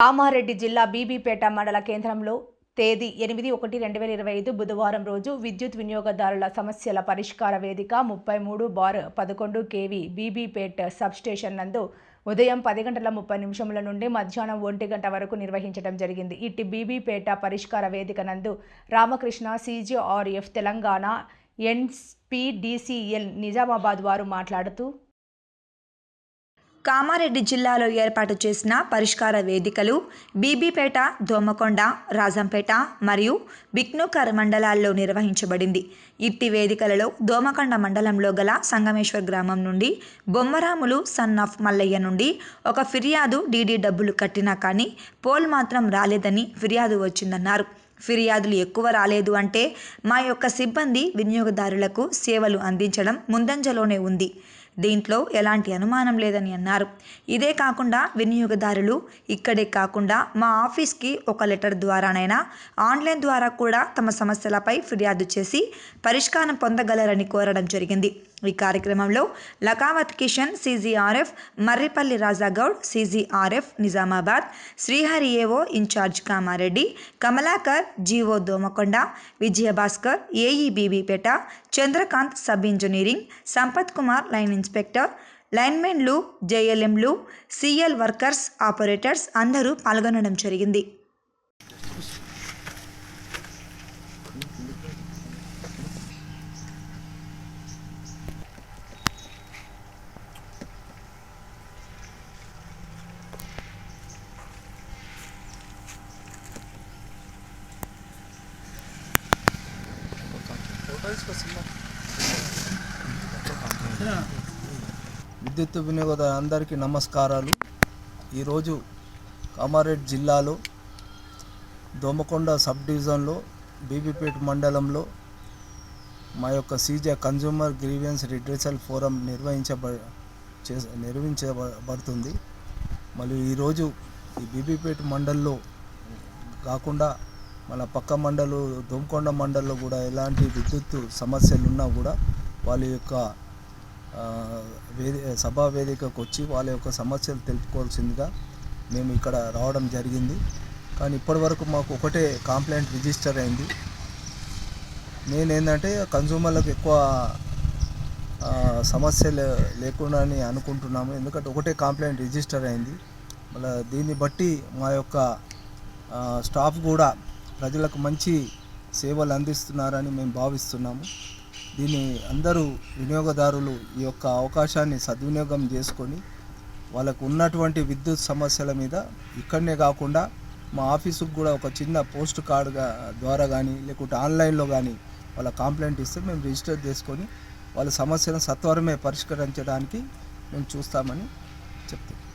కామారెడ్డి జిల్లా బీబీపేట మండల కేంద్రంలో తేదీ ఎనిమిది ఒకటి రెండు వేల ఇరవై ఐదు బుధవారం రోజు విద్యుత్ వినియోగదారుల సమస్యల పరిష్కార వేదిక ముప్పై మూడు బార్ పదకొండు కేవీ బీబీపేట్ సబ్స్టేషన్ నందు ఉదయం పది గంటల ముప్పై నిమిషముల నుండి మధ్యాహ్నం ఒంటి గంట వరకు నిర్వహించడం జరిగింది. ఇట్టి బీబీపేట పరిష్కార వేదిక నందు రామకృష్ణ సీజీఆర్ఎఫ్ తెలంగాణ ఎన్పీడీసీఎల్ నిజామాబాద్ వారు మాట్లాడుతూ కామారెడ్డి జిల్లాలో ఏర్పాటు చేసిన పరిష్కార వేదికలు బీబీపేట దోమకొండ రాజంపేట మరియు బిక్నూకర్ మండలాల్లో నిర్వహించబడింది. ఇట్టి వేదికలలో దోమకొండ మండలంలో గల సంగమేశ్వర్ గ్రామం నుండి బొమ్మరాములు సన్ ఆఫ్ మల్లయ్య నుండి ఒక ఫిర్యాదు డీడీ డబ్బులు కట్టినా కానీ పోల్ మాత్రం రాలేదని ఫిర్యాదు వచ్చిందన్నారు. ఫిర్యాదులు ఎక్కువ రాలేదు అంటే మా యొక్క సిబ్బంది వినియోగదారులకు సేవలు అందించడం ముందంజలోనే ఉంది. దీంట్లో ఎలాంటి అనుమానం లేదని అన్నారు. ఇదే కాకుండా వినియోగదారులు ఇక్కడే కాకుండా మా ఆఫీస్కి ఒక లెటర్ ద్వారానైనా ఆన్లైన్ ద్వారా కూడా తమ సమస్యలపై ఫిర్యాదు చేసి పరిష్కారం పొందగలరని కోరడం జరిగింది. ఈ కార్యక్రమంలో Lakavath Kishan CGRF Marripally Raja Goud CGRF Nizamabad Srihari AO incharge Kamareddy Kamalakar GO Domakonda Vijayabhaskar ఏఈబీబీపేట Chandrakant sub engineering Sampath Kumar line inspector లైన్మెన్లు జేఎల్ఎంలు సిఎల్ వర్కర్స్ ఆపరేటర్స్ అందరూ పాల్గొనడం జరిగింది. విద్యుత్ వినియోగదారు అందరికీ నమస్కారాలు. ఈరోజు కామారెడ్డి జిల్లాలో దోమకొండ సబ్ డివిజన్లో బీబీపేట మండలంలో మా యొక్క CJ consumer grievance redressal forum నిర్వహించబ నిర్వహించబడుతుంది. మరియు ఈరోజు ఈ బీబీపేట మండల్లో కాకుండా మన పక్క మండలు దోమకొండ మండల్లో కూడా ఎలాంటి విద్యుత్ సమస్యలు ఉన్నా కూడా వాళ్ళ యొక్క వేది సభా వేదికకు వచ్చి వాళ్ళ యొక్క సమస్యలు తెలుపుకోవాల్సిందిగా మేము ఇక్కడ రావడం జరిగింది. కానీ ఇప్పటివరకు మాకు ఒకటే కంప్లైంట్ రిజిస్టర్ అయింది. నేనేంటంటే కన్జ్యూమర్లకు ఎక్కువ సమస్యలు లేకుండా అని అనుకుంటున్నాము. ఎందుకంటే ఒకటే కంప్లైంట్ రిజిస్టర్ అయింది. మళ్ళీ దీన్ని బట్టి మా యొక్క స్టాఫ్ కూడా ప్రజలకు మంచి సేవలు అందిస్తున్నారని మేము భావిస్తున్నాము. దీన్ని అందరూ వినియోగదారులు ఈ యొక్క అవకాశాన్ని సద్వినియోగం చేసుకొని వాళ్ళకు ఉన్నటువంటి విద్యుత్ సమస్యల మీద ఇక్కడనే కాకుండా మా ఆఫీసుకు కూడా ఒక చిన్న పోస్ట్ కార్డుగా ద్వారా కానీ లేకుంటే ఆన్లైన్లో కానీ వాళ్ళ కంప్లైంట్ ఇస్తే మేము రిజిస్టర్ చేసుకొని వాళ్ళ సమస్యను సత్వరమే పరిష్కరించడానికి మేము చూస్తామని చెప్తాం